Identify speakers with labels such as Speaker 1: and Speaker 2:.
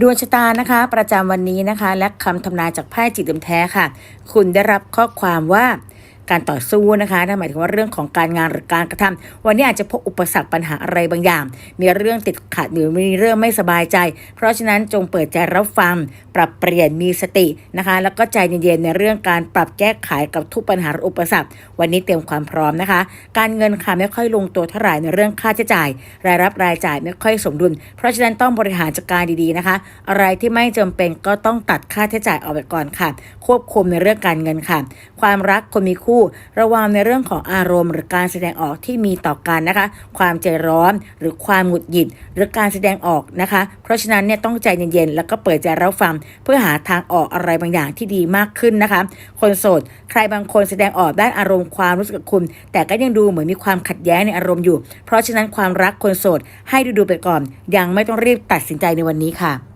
Speaker 1: ดวงชะตานะคะ ประจำวันนี้นะคะ และคำทำนายจากไพ่จิตเดิมแท้ค่ะ คุณได้รับข้อความว่า การต่อสู้นะคะนั่นหมายถึงว่าเรื่องของการงานหรือการกระทำวันนี้อาจจะพบอุปสรรคปัญหาอะไรบางอย่าง มีเรื่องติดขัดหรือมีเรื่องไม่สบายใจ เพราะฉะนั้นจงเปิดใจรับฟัง ปรับเปลี่ยนมีสตินะคะ แล้วก็ใจเย็นๆในเรื่องการปรับแก้ไขกับทุกปัญหาหรืออุปสรรค วันนี้เตรียมความพร้อมนะคะ การเงินค่ะไม่ค่อยลงตัวเท่าไหร่ในเรื่องค่าใช้จ่าย รายรับรายจ่ายไม่ค่อยสมดุล เพราะฉะนั้นต้องบริหารจัดการดีๆนะคะ อะไรที่ไม่จำเป็นก็ต้องตัดค่าใช้จ่ายออกไปก่อนค่ะ ควบคุมในเรื่องการเงินค่ะ ความรักคนมีคู่ระวังในเรื่องของอารมณ์ หรือการแสดงออกที่มีต่อกันนะคะ ความใจร้อนหรือความหงุดหงิด หรือการแสดงออกนะคะ เพราะฉะนั้นเนี่ยต้องใจเย็นๆแล้วก็เปิดใจรับฟัง เพื่อหาทางออกอะไรบางอย่างที่ดีมากขึ้นนะคะ คนโสดใครบางคนแสดงออกด้านอารมณ์ความรู้สึกคุณ แต่ก็ยังดูเหมือนมีความขัดแย้งในอารมณ์อยู่ เพราะฉะนั้นความรักคนโสดให้ดูๆไปก่อน ยังไม่ต้องรีบตัดสินใจในวันนี้ค่ะ